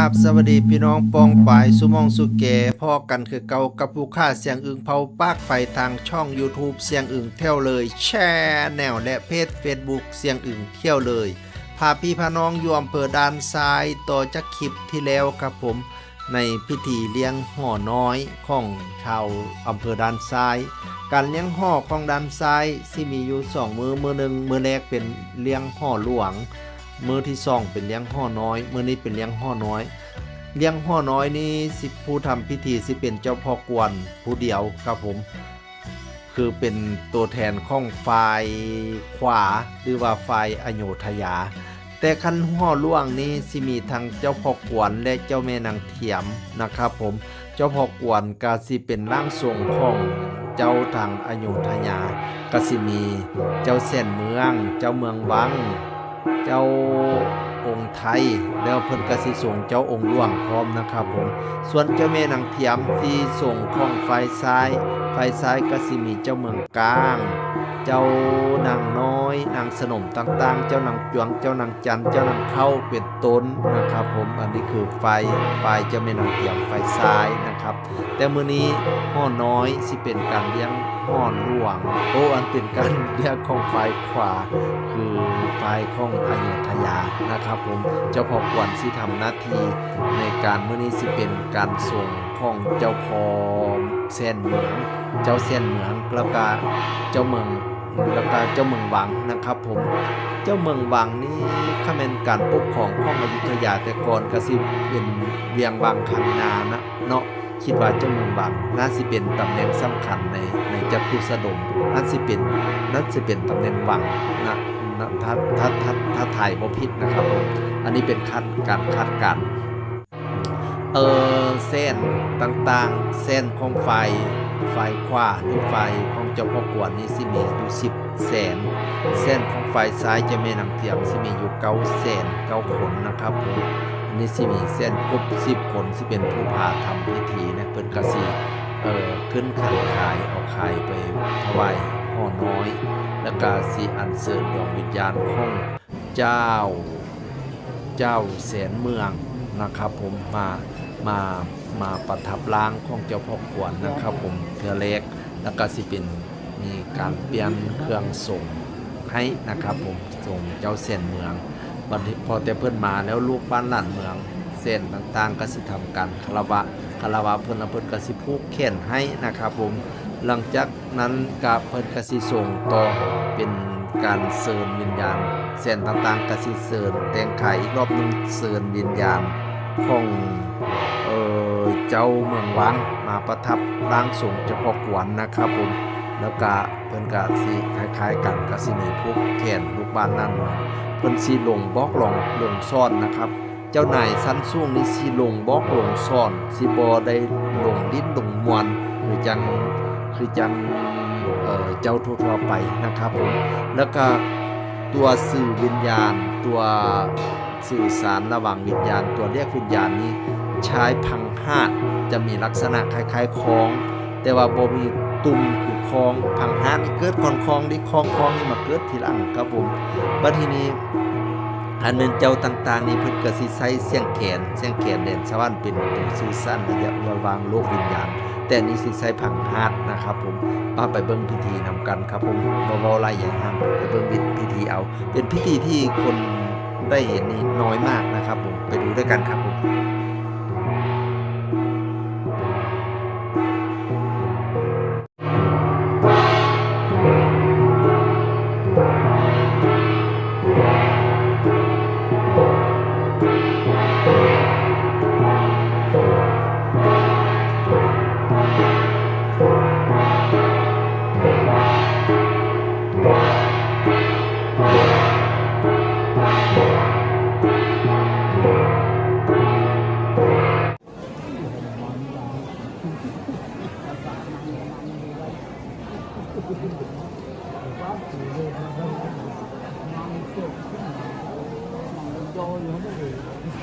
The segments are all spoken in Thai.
ราบสวัสดีพี่น้องปองปายสุมองสุเกพ่อกันคือเก่ากับผู้ค่าเสียงอึงเผาปากไฟทางช่อง YouTube เสียงอึงเที่ยวเลยแชร์แนวและเพจ Facebook เสียงอึงเที่ยวเลย พาพี่พาน้องอยู่อำเภอด้านซ้ายต่อจากคลิปที่แล้วครับผม ในพิธีเลี้ยงห่อน้อยของชาวอำเภอด้านซ้าย การเลี้ยงห่อของด้านซ้ายที่มีอยู่สองมือมือหนึ่งมือแรกเป็นเลี้ยงห่อหลวง มือที่สองเป็นเลี้ยงห่อน้อย มือนี้เป็นเลี้ยงห่อน้อย เลี้ยงห่อน้อยนี่สิผู้ทำพิธีสิเป็นเจ้าพ่อกวนผู้เดียวครับผม คือเป็นตัวแทนของฝ่ายขวาหรือว่าฝ่ายอโยธยา แต่คันห่อล่วงนี้สิมีทั้งเจ้าพ่อกวนและเจ้าแม่นางเทียมนะครับผม เจ้าพ่อกวนก็สิเป็นร่างทรงของเจ้าทางอโยธยาก็สิมี เจ้าเส้นเมือง เจ้าเมืองวัง เจ้า องค์ไทย แล้วเพิ่นก็สิส่งเจ้าองค์หลวงพร้อมนะครับผม ส่วนเจ้าแม่นางเทียมที่ส่งของไฟซ้าย ไฟซ้ายก็สิมีเจ้าเมืองกลาง เจ้านางน้อย นางสนมต่างๆ เจ้านางจวง เจ้านางจัน เจ้านางเข้าเป็นต้นนะครับผม อันนี้คือไฟ ไฟเจ้าแม่นางเทียมไฟซ้ายนะครับ แต่มื้อนี้ห่อน้อยสิเป็นการเลี้ยงห่อหลวงโอ้อันเป็นการเลี้ยงของไฟขวา คือไฟของอยุธยานะครับผมเจ้าพ่อกวนสิทำหน้าที่ในการเมื้อนี้สิเป็นการส่งของเจ้าพ่อเส้นเหมือง เจ้าเส้นเหมืองแล้วก็เจ้าเมืองแล้วก็เจ้าเมืองวังนะครับผมเจ้าเมืองวังนี่ข้าเป็นการปกครองของอยุธยาแต่ก่อนก็สิเป็นเวียงวังคันนานะเนาะคิดว่าเจ้าเมืองวังน่าสิเป็นตำแหน่งสำคัญในในจักรุสดมน่าสิเป็นน่าสิเป็นตำแหน่งวังนะ ถ้าถ้าถ้าถ้าถ่ายบ่ผิดนะครับผมอันนี้เป็นคาดการคาดการเออเส้นต่างๆ เส้นของไฟไฟขวาหรือไฟของเจ้าพ่อกวนนี่สิมีอยู่10แสนเส้นของไฟซ้ายจะมีน้ำเทียมสิมีอยู่เก้าเส้นเก้าขนนะครับผมอันนี้สิมีเส้นครบสิบขนสิเป็นผู้พาทำพิธีนะเพิ่นกสีเอ่อขึ้นขันขายเอาขายไปถวายห่อน้อย แล้วก็สิอัญเชิญดวงวิญญาณของเจ้า เจ้าแสนเมืองนะครับผมมามามาประทับร่างของเจ้าพ่อกวนนะครับผมเทือเล็กแล้วก็สิเป็นมีการเปลี่ยนเครื่องส่งให้นะครับผมส่งเจ้าเส้นเมืองบัดนี้พอแต่เพิ่อนมาแล้วลูกบ้านหลานเมือง เส้นต่างๆ ก็สิทำการคารวะคารวะเพิ่นเพิ่นก็สิผูกแขนให้นะครับผม หลังจากนั้นก็เพิ่นกสิส่งต่อเป็นการเชิญวิญญาณเส้นต่างๆกสิเสริญแต่งไขอีกรอบหนึงเสริญวิญญาณของเออเจ้าเมืองวังมาประทับร่างทรงเจ้าพ่อกวนนะครับผมแล้วก็เพิ่นก็สิคล้ายๆกันก็สิมีพวกแขนลูกบ้านนั่นเพิ่นสิลงบล็อกลงลงซ่อนนะครับ เจ้านายสั้นสูงนี่สิลงบล็อกลงซ่อนสิบ่ได้ลงดิ้นลงมวนคือจัง คือจังเจ้าทั่วๆไปนะครับผมแล้วก็ตัวสื่อวิญญาณ ตัวสื่อสารระหว่างวิญญาณ ตัวเรียกวิญญาณนี้ใช้พังหาดจะมีลักษณะคล้ายๆคล้อง แต่ว่าบ่มีตุ่มคือคล้องพังหาดเกิดก่อนคล้องนี่คล้องคล้องนี่มาเกิดทีหลังครับผมบัดทีนี้ อันเป็นเจ้าต่างๆนี่เพิ่นก็สิใช้เสียงแขนเสียงแขนแดนสวรรค์เป็นตัวสู่สั้นระยะระวางโลกวิญญาณ แต่นี่สิใช้พังฮาดนะครับผมมาไปเบิ่งพิธีนำกันครับผมบ่เว้าหลายอย่างห้ามไปเบิ่งพิธีเอา เป็นพิธีที่คนได้เห็นนี่น้อยมากนะครับผมไปดูด้วยกันครับผม Thank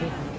you.